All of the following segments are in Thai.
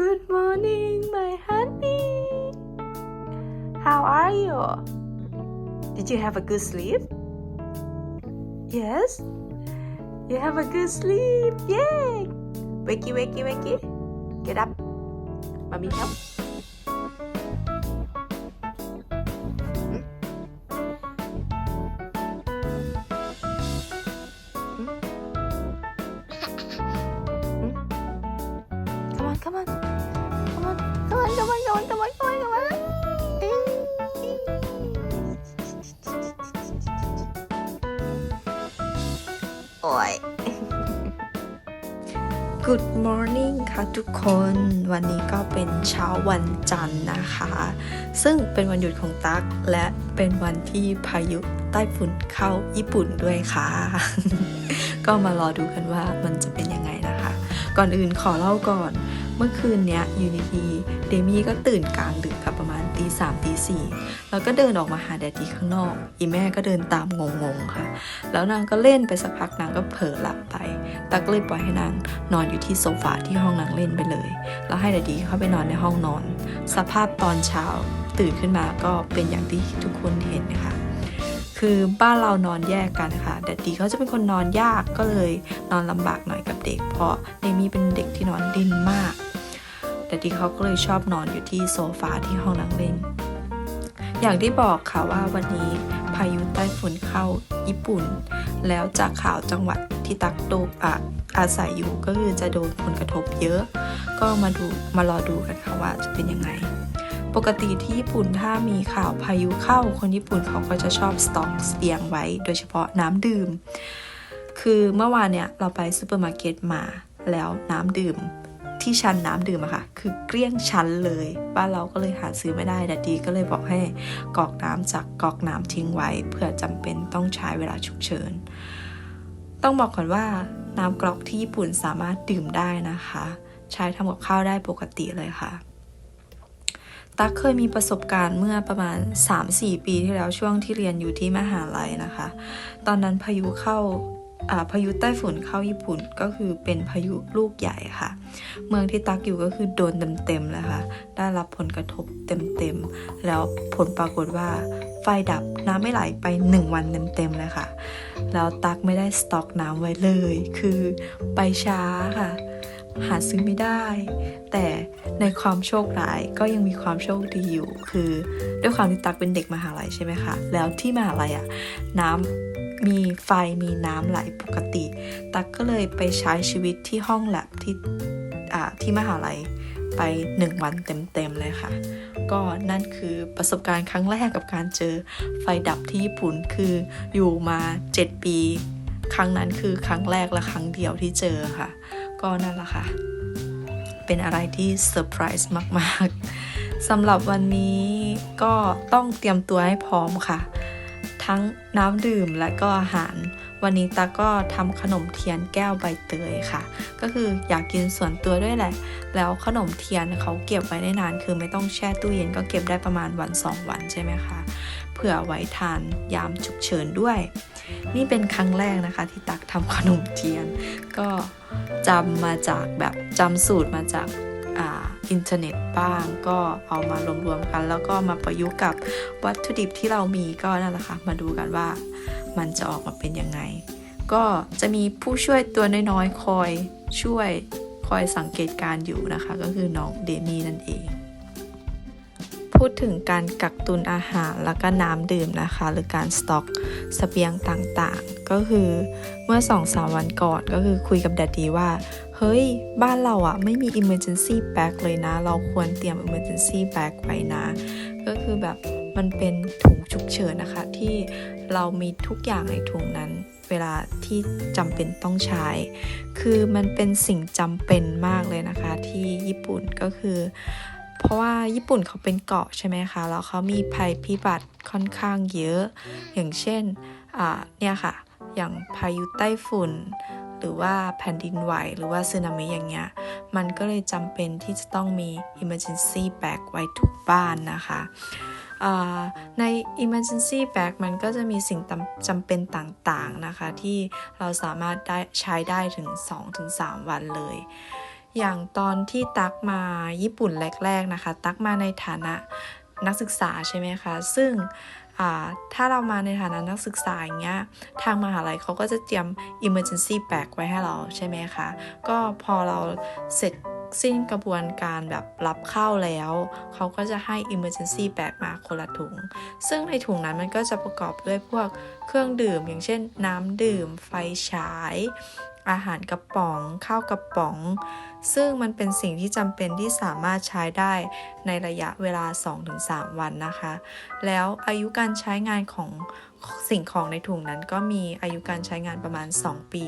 Good morning my honey. How are you? Did you have a good sleep? Yes. You have a good sleep. Yay. Wakey wakey wakey. Get up. Mommy help. Hmm? Hmm? Hmm? Come on, come on. Morning ค่ะทุกคนวันนี้ก็เป็นเช้าวันจันทร์นะคะ ซึ่งเป็นวันหยุดของตั๊กและเป็นวันที่พายุใต้ฝุ่นเข้าญี่ปุ่นด้วยค่ะ ก็มารอดูกันว่ามันจะเป็นยังไงนะคะ ก่อนอื่นขอเล่าก่อน เมื่อคืนเนี้ยอยู่ดีๆเดมี่ก็ตื่นกลางดึกค่ะประมาณ ตีสามตีสี่แล้วก็เดินออกมาหาแดดดี้ข้างนอก อีแม่ก็เดินตามงงๆค่ะ แล้วนางก็เล่นไปสักพักนางก็เผลอหลับไปตักเลยปล่อยให้นางนอนอยู่ที่โซฟาที่ห้องนางเล่นไปเลย แล้วให้แดดดี้เข้าไปนอนในห้องนอน สภาพตอนเช้าตื่นขึ้นมาก็เป็นอย่างที่ทุกคนเห็นนะคะคือบ้านเรานอนแยกกันค่ะแดดดีเขาจะเป็นคนนอนยากก็เลยนอนลำบากหน่อยกับเด็ก เพราะเดมี่เป็นเด็กที่นอนดิ้นมาก แดดดี้เขาก็เลยชอบนอนอยู่ที่โซฟาที่ห้องนั่งเล่น อย่างที่บอกค่ะว่าวันนี้พายุใต้ฝุ่นเข้าญี่ปุ่น แล้วจากข่าวจังหวัดที่ตักโดอาอาศัยอยู่ก็คือจะโดนผลกระทบเยอะ ก็มาดูมารอดูกันค่ะว่าจะเป็นยังไง ปกติที่ญี่ปุ่นถ้ามีข่าวพายุเข้าคนญี่ปุ่นเขาก็จะชอบสต็อกเสบียงไว้ โดยเฉพาะน้ำดื่ม คือเมื่อวานเนี่ยเราไปซูเปอร์มาร์เก็ตมาแล้วน้ำดื่ม ที่ชั้นน้ำดื่มอะค่ะ คือเกลี้ยงชั้นเลย บ้านเราก็เลยหาซื้อไม่ได้ดัดดีก็เลยบอกให้กรอกน้ำจากกรอกน้ำทิ้งไว้ เพื่อจำเป็นต้องใช้เวลาฉุกเฉิน ต้องบอกก่อนว่าน้ำกรอกที่ญี่ปุ่นสามารถดื่มได้นะคะ ใช้ทำกับข้าวได้ปกติเลยค่ะตั๊กเคยมีประสบการณ์เมื่อประมาณ 3-4 ปีที่แล้วช่วงที่เรียนอยู่ที่มหาลัยนะคะ ตอนนั้นพายุเข้า พายุใต้ฝุ่นเข้าญี่ปุ่นก็คือเป็นพายุลูกใหญ่ค่ะ เมืองที่ตักอยู่ก็คือโดนเต็มๆเลยค่ะ ได้รับผลกระทบเต็มๆ แล้วผลปรากฏว่าไฟดับน้ำไม่ไหลไป 1 วันเต็มๆเลยค่ะ แล้วตักไม่ได้สต็อกน้ำไว้เลย คือไปช้าค่ะ หาซื้อไม่ได้ แต่ในความโชคร้ายก็ยังมีความโชคดีอยู่ คือด้วยความที่ตักเป็นเด็กมหาลัยใช่ไหมคะ แล้วที่มหาลัยอะน้ำ มีไฟมีน้ำไหลปกติ ตักก็เลยไปใช้ชีวิตที่ห้องแลบที่อ่าที่มหาลัยไปหนึ่งวันเต็ม ๆ เลยค่ะ ก็นั่นคือประสบการณ์ครั้งแรกกับการเจอไฟดับที่ญี่ปุ่นคืออยู่มา 7 ปี ครั้งนั้นคือครั้งแรกและครั้งเดียวที่เจอค่ะ ก็นั่นแหละค่ะ เป็นอะไรที่เซอร์ไพรส์มาก ๆสำหรับวันนี้ก็ต้องเตรียมตัวให้พร้อมค่ะ ทั้งน้ำดื่มและก็อาหาร วันนี้ตาก็ทำขนมเทียนแก้วใบเตยค่ะ ก็คืออยากกินส่วนตัวด้วยแหละ แล้วขนมเทียนเขาเก็บไว้ได้นาน คือไม่ต้องแช่ตู้เย็นก็เก็บได้ประมาณวัน 2 วันใช่ไหมคะเผื่อไว้ทานยามฉุกเฉินด้วย นี่เป็นครั้งแรกนะคะ ที่ตักทำขนมเทียน ก็จำมาจากแบบจำสูตรมาจาก อินเทอร์เน็ตบ้างก็เอามารวมๆกัน แล้วก็มาประยุกต์กับวัตถุดิบที่เรามีก็นั่นแหละค่ะมาดูกันว่ามันจะออกมาเป็นยังไง ก็จะมีผู้ช่วยตัวน้อยๆคอยช่วยคอยสังเกตการอยู่นะคะ ก็คือน้องเดมี่นั่นเอง พูดถึงการกักตุนอาหารแล้วก็น้ำดื่มนะคะ หรือการสต็อกสเสบียงต่างๆ ก็คือเมื่อ2อสาวันก่อนก็คือคุยกับแดดดีว่า เฮ้ย บ้านเราอะไม่มี emergency bag เลยนะ เราควรเตรียม emergency bag ไว้นะ ก็คือแบบมันเป็นถุงฉุกเฉินนะคะ ที่เรามีทุกอย่างในถุงนั้นเวลาที่จำเป็นต้องใช้ คือมันเป็นสิ่งจำเป็นมากเลยนะคะ ที่ญี่ปุ่นก็คือ เพราะว่าญี่ปุ่นเขาเป็นเกาะใช่ไหมคะ แล้วเขามีภัยพิบัติค่อนข้างเยอะ อย่างเช่นอ่าเนี่ยค่ะ อย่างพายุไต้ฝุ่น หรือว่าแผ่นดินไหวหรือว่าสึนามิอย่างเงี้ย มันก็เลยจำเป็นที่จะต้องมี emergency bag ไว้ทุกบ้านนะคะอ่าใน emergency bag มันก็จะมีสิ่งจำเป็นต่างๆนะคะ ที่เราสามารถได้ใช้ได้ถึง 2-3 วันเลย อย่างตอนที่ตักมาญี่ปุ่นแรก ๆ นะคะ ตักมาในฐานะนักศึกษาใช่ไหมคะ ซึ่ง ถ้าเรามาในฐานะนักศึกษาอย่างเงี้ย ทางมหาลัยเขาก็จะเตรียม emergency bag ไว้ให้เราใช่ไหมคะ ก็พอเราเสร็จสิ้นกระบวนการแบบรับเข้าแล้ว เขาก็จะให้ emergency bag มาคนละถุง ซึ่งในถุงนั้นมันก็จะประกอบด้วยพวกเครื่องดื่ม อย่างเช่น น้ำดื่ม ไฟฉาย อาหารกระป๋อง ข้าวกระป๋อง ซึ่งมันเป็นสิ่งที่จำเป็นที่สามารถใช้ได้ในระยะเวลา 2-3 วันนะคะ แล้วอายุการใช้งานของสิ่งของในถุงนั้นก็มีอายุการใช้งานประมาณ 2 ปี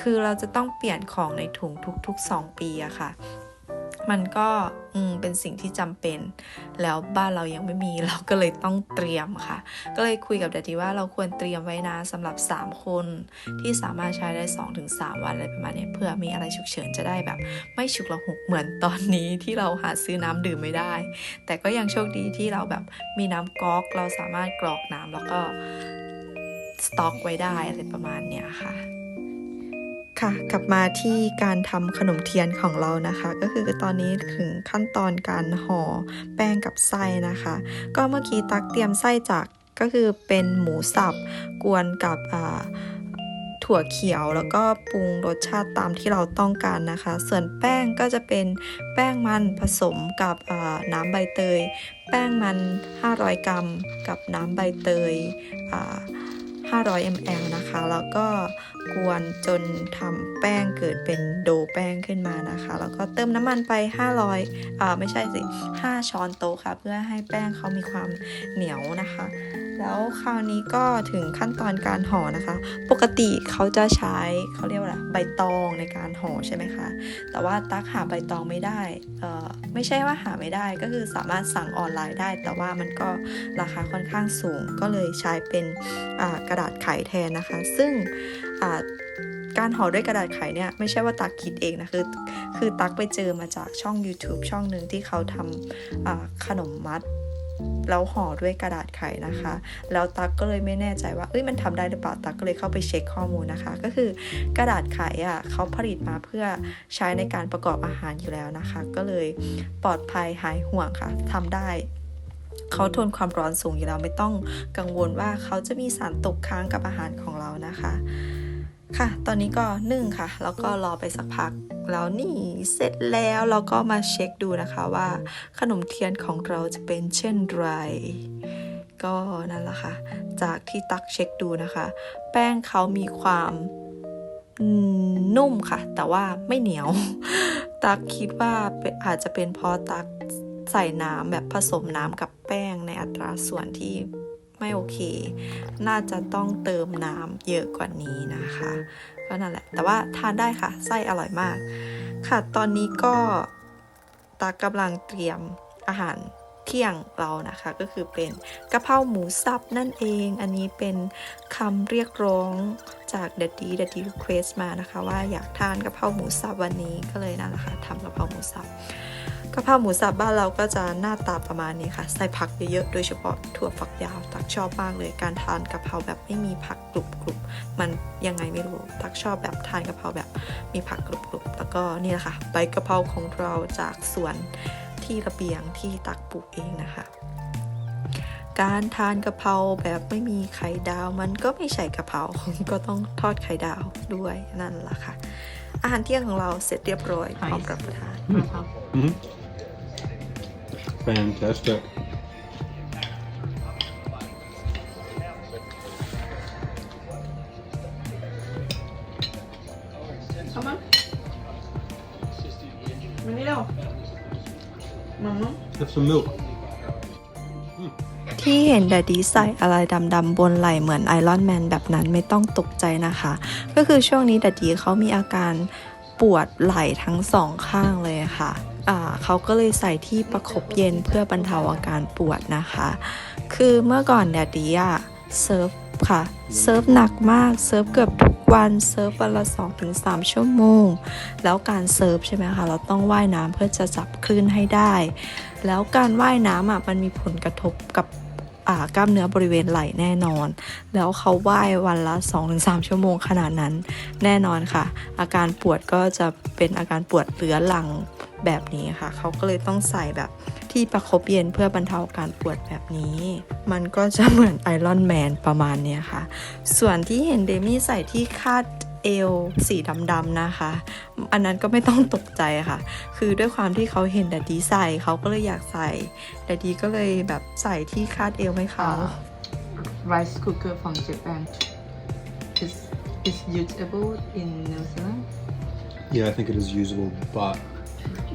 คือเราจะต้องเปลี่ยนของในถุงทุกๆ 2 ปีอะค่ะ มันก็อืมเป็นสิ่งที่จำเป็น แล้วบ้านเรายังไม่มีเราก็เลยต้องเตรียมค่ะ ก็เลยคุยกับแดดดี้ว่าเราควรเตรียมไว้นะสำหรับ 3 คน ที่สามารถใช้ได้ 2-3 วันอะไรประมาณเนี้ยเพื่อมีอะไรฉุกเฉินจะได้แบบ ไม่ฉุกละหุกเหมือนตอนนี้ที่เราหาซื้อน้ำดื่มไม่ได้ แต่ก็ยังโชคดีที่เราแบบมีน้ำก๊อก เราสามารถกรอกน้ำแล้วก็สต็อกไว้ได้อะไรประมาณเนี้ยค่ะ ค่ะ กลับมาที่การทำขนมเทียนของเรานะคะ ก็คือตอนนี้ถึงขั้นตอนการห่อแป้งกับไส้นะคะ ก็เมื่อกี้ตักเตรียมไส้จากก็คือเป็นหมูสับกวนกับถั่วเขียวแล้วก็ปรุงรสชาติตามที่เราต้องการนะคะ ส่วนแป้งก็จะเป็นแป้งมันผสมกับน้ำใบเตย แป้งมัน 500 กรัม กับน้ำใบเตยอ่า 500 ml นะคะ แล้วก็กวนจนทำแป้งเกิดเป็นโดแป้งขึ้นมานะคะ แล้วก็เติมน้ำมันไป 500อ่าไม่ใช่สิ 5 ช้อนโต๊ะค่ะ เพื่อให้แป้งเขามีความเหนียวนะคะ แล้วคราวนี้ก็ถึงขั้นตอนการห่อนะคะ ปกติเขาจะใช้เขาเรียกว่าไรใบตองในการห่อใช่ไหมคะ แต่ว่าตักหาใบตองไม่ได้เอ่อไม่ใช่ว่าหาไม่ได้ก็คือสามารถสั่งออนไลน์ได้ แต่ว่ามันก็ราคาค่อนข้างสูง ก็เลยใช้เป็นกระดาษไขแทนนะคะ ซึ่งการห่อด้วยกระดาษไขเนี่ยไม่ใช่ว่าตักคิดเองนะคือคือตักไปเจอมาจากช่อง YouTube ช่องหนึ่งที่เขาทำขนมมัด แล้วห่อด้วยกระดาษไขนะคะ แล้วตักก็เลยไม่แน่ใจว่าเอ้ยมันทำได้หรือเปล่าตักก็เลยเข้าไปเช็คข้อมูลนะคะ ก็คือกระดาษไขอะเขาผลิตมาเพื่อใช้ในการประกอบอาหารอยู่แล้วนะคะ ก็เลยปลอดภัยหายห่วงค่ะทำได้เขาทนความร้อนสูงอยู่แล้วไม่ต้องกังวลว่าเขาจะมีสารตกค้างกับอาหารของเรานะคะ ค่ะ ตอนนี้ก็นึ่งค่ะ แล้วก็รอไปสักพัก แล้วนี่เสร็จแล้วเราก็มาเช็คดูนะคะว่าขนมเทียนของเราจะเป็นเช่นไรก็นั่นแหละค่ะ จากที่ตักเช็คดูนะคะ แป้งเขามีความนุ่มค่ะ แต่ว่าไม่เหนียว ตักคิดว่าอาจจะเป็นเพราะตักใส่น้ำแบบผสมน้ำกับแป้งในอัตราส่วนที่ไม่โอเค น่าจะต้องเติมน้ำเยอะกว่านี้นะคะ ก็นั่นแหละ แต่ว่าทานได้ค่ะ ไส้อร่อยมาก ค่ะ ตอนนี้ก็ตากำลังเตรียมอาหารเที่ยงเรานะคะ ก็คือเป็นกะเพราหมูสับนั่นเอง อันนี้เป็นคำเรียกร้อง จากเดดดีเดดดี้รีเควสมานะคะ ว่าอยากทานกะเพราหมูสับวันนี้ก็เลยนั่นแหละค่ะทำกะเพราหมูสับกะเพราหมูสับบ้านเราก็จะหน้าตาประมาณนี้ค่ะ ใส่ผักเยอะๆโดยเฉพาะถั่วฝักยาวตักชอบมากเลยการทานกะเพราแบบไม่มีผักกรุบๆมันยังไงไม่รู้ตักชอบแบบทานกะเพราแบบมีผักกรุบๆแล้วก็นี่แหละค่ะใบกะเพราของเราจากสวนที่ระเบียงที่ตักปลูกเองนะคะ การทานกะเพราแบบไม่มีไข่ดาวมันก็ไม่ใช่กะเพราก็ต้องทอดไข่ดาวด้วยนั่นแหละค่ะ อาหารเที่ยงของเราเสร็จเรียบร้อยพร้อมรับประทาน hmm Fantastic. เข้ามามานี่เร็วมามา Have some milk. ที่เห็นแดดดี้ใส่อะไรดำๆบนไหล่เหมือนไอรอนแมนแบบนั้นไม่ต้องตกใจนะคะ ก็คือช่วงนี้แดดดี้เขามีอาการปวดไหล่ทั้งสองข้างเลยค่ะเขาก็เลยใส่ที่ประคบเย็นเพื่อบรรเทาอาการปวดนะคะ คือเมื่อก่อนแดดดี้อะเซิร์ฟค่ะ เซิร์ฟหนักมาก เซิร์ฟเกือบทุกวันเซิร์ฟวันละ 2-3 ชั่วโมง แล้วการเซิร์ฟใช่ไหมคะ เราต้องว่ายน้ำเพื่อจะจับคลื่นให้ได้ แล้วการว่ายน้ำอะมันมีผลกระทบกับ กล้ามเนื้อบริเวณไหล่แน่นอน แล้วเขาว่ายวันละ 2-3 ชั่วโมงขนาดนั้น แน่นอนค่ะ อาการปวดก็จะเป็นอาการปวดเรื้อรังแบบนี้ค่ะ เขาก็เลยต้องใส่แบบที่ประคบเย็นเพื่อบรรเทาอาการปวดแบบนี้ มันก็จะเหมือนไอรอนแมนประมาณเนี้ยค่ะ ส่วนที่เห็นเดมี่ใส่ที่คาด เอวสีดำๆนะคะ อันนั้นก็ไม่ต้องตกใจค่ะ คือด้วยความที่เขาเห็นแดดดีใส่เขาก็เลยอยากใส่แดดดีก็เลยแบบใส่ที่คาดเอวให้เขา rice cooker from Japan is is usable in New Zealand, Yeah, I think it is usable, but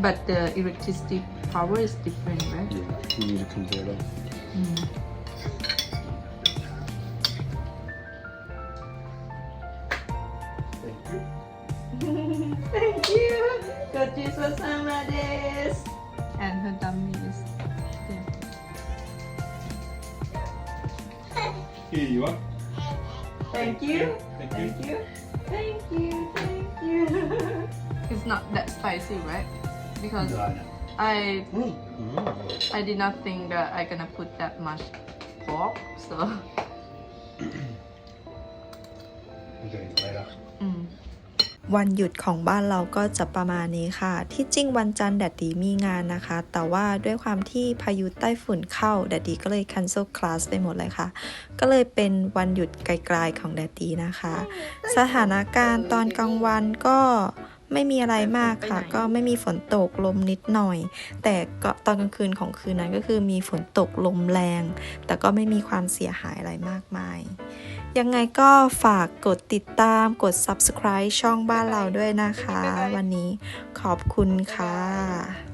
but the electricity power is different, right? yeah, you need a converter. Thank Thank you. Gojiso sama desu. And her dummy is there. Here you are. Thank you. Thank Thank you. Thank you. Thank you. it's not that spicy, right? Because I Mm. I did not think that I gonna put that much pork, so. Okay, later. อืม วันหยุดของบ้านเราก็จะประมาณนี้ค่ะ ที่จริงวันจันทร์แดดดีมีงานนะคะ แต่ว่าด้วยความที่พายุใต้ฝุ่นเข้าแดดดีก็เลย cancel class ไปหมดเลยค่ะ ก็เลยเป็นวันหยุดไกลๆของแดดดีนะคะ สถานการณ์ตอนกลางวันก็ไม่มีอะไรมากค่ะ ก็ไม่มีฝนตกลมนิดหน่อย แต่ก็ตอนกลางคืนของคืนนั้นก็คือมีฝนตกลมแรง แต่ก็ไม่มีความเสียหายอะไรมากมาย ยังไงก็ฝากกดติดตามกด subscribe ช่องบ้านเราด้วยนะคะ วันนี้ขอบคุณค่ะ